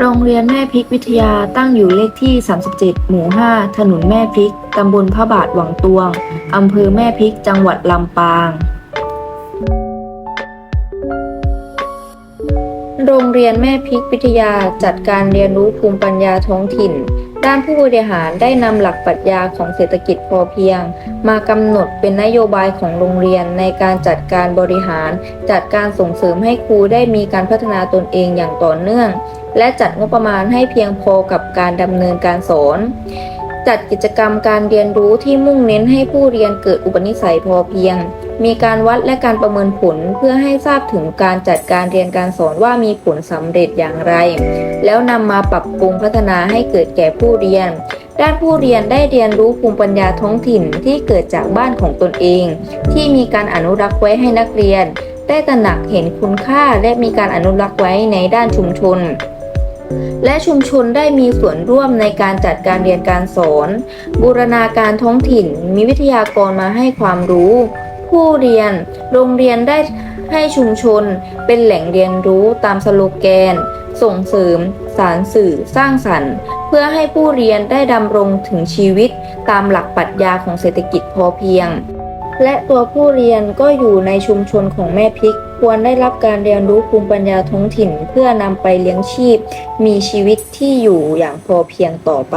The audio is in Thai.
โรงเรียนแม่พริกวิทยาตั้งอยู่เลขที่ 37 หมู่ 5 ถนนแม่พริก ตำบลพระบาทหวังตวง อำเภอแม่พริก จังหวัดลำปาง โรงเรียนแม่พริกวิทยาจัดการเรียนรู้ภูมิปัญญาท้องถิ่น ด้านผู้บริหารได้นำหลักปรัชญาของเศรษฐกิจพอเพียง มากำหนดเป็นนโยบายของโรงเรียนในการจัดการบริหาร จัดการส่งเสริมให้ครูได้มีการพัฒนาตนเองอย่างต่อเนื่อง และจัดงบประมาณให้เพียงพอกับการดำเนินการสอนจัดกิจกรรมการเรียนรู้ที่มุ่งเน้นให้ผู้เรียนเกิดอุปนิสัยพอเพียง มีการวัดและการประเมินผลเพื่อให้ทราบถึงการจัดการเรียนการสอนว่ามีผลสำเร็จอย่างไร แล้วนำมาปรับปรุงพัฒนาให้เกิดแก่ผู้เรียน ด้านผู้เรียนได้เรียนรู้ภูมิปัญญาท้องถิ่นที่เกิดจากบ้านของตนเอง ที่มีการอนุรักษ์ไว้ให้นักเรียน ได้ตระหนักเห็นคุณค่าและมีการอนุรักษ์ไว้ในด้านชุมชนและชุมชนได้มีส่วนร่วมในการจัดการเรียนการสอน บูรณาการท้องถิ่น มีวิทยากรมาให้ความรู้ ผู้เรียน โรงเรียนได้ให้ชุมชนเป็นแหล่งเรียนรู้ตามสโลแกน ส่งเสริม สารสื่อสร้างสรรค์ เพื่อให้ผู้เรียนได้ดำรงถึงชีวิตตามหลักปรัชญาของเศรษฐกิจพอเพียง และตัวผู้เรียนก็อยู่ในชุมชนของแม่พริก ควรได้รับการเรียนรู้ภูมิปัญญาท้องถิ่น เพื่อนำไปเลี้ยงชีพ มีชีวิตที่อยู่อย่างพอเพียงต่อไป